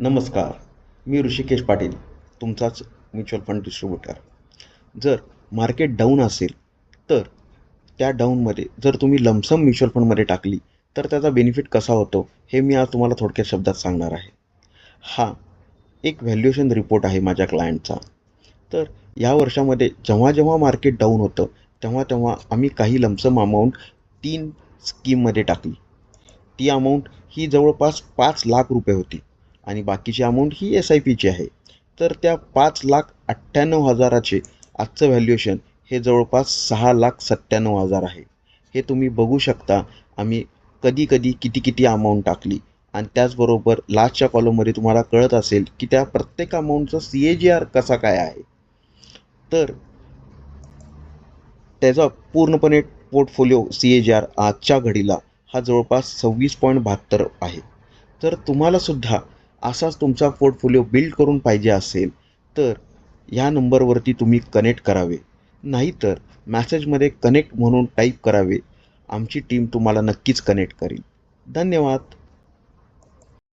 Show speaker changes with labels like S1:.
S1: नमस्कार मी ऋषिकेश पाटील तुमचाच mutual fund distributor. जर मार्केट डाऊन असेल तर त्या डाऊनमध्ये जर तुम्ही लमसम म्युच्युअल फंडमध्ये टाकली तर त्याचा बेनिफिट कसा होतो हे मी आज तुम्हाला थोडक्या शब्दात सांगणार आहे. हा एक व्हॅल्युएशन रिपोर्ट आहे माझ्या क्लायंटचा तर या वर्षामध्ये जेव्हा जेव्हा मार्केट डाऊन होतं तेव्हा तेव्हा आम्ही काही लमसम अमाऊंट तीन स्कीममध्ये टाकली. ती अमाऊंट ही जवळपास पाच लाख रुपये होती. आणि बाकीची अमाऊंट ही एस आय पीची आहे. तर त्या पाच लाख अठ्ठ्याण्णव हजाराचे आजचं व्हॅल्युएशन हे जवळपास सहा लाख सत्त्याण्णव हजार आहे. हे तुम्ही बघू शकता आम्ही कधी कधी किती किती अमाऊंट टाकली. आणि त्याचबरोबर लास्टच्या कॉलममध्ये तुम्हाला कळत असेल की त्या प्रत्येक अमाऊंटचा सी ए जी आर कसा काय आहे. तर त्याचा पूर्णपणे portfolio C A G R आजच्या घडीला हा जवळपास सव्वीस पॉईंट बहात्तर आहे. तर तुम्हालासुद्धा असाच तुमचा पोर्टफोलिओ बिल्ड करून पाहिजे असेल तर ह्या नंबरवरती तुम्ही कनेक्ट करावे. नाहीतर मॅसेजमध्ये कनेक्ट म्हणून टाईप करावे. आमची टीम तुम्हाला नक्कीच कनेक्ट करेल. धन्यवाद.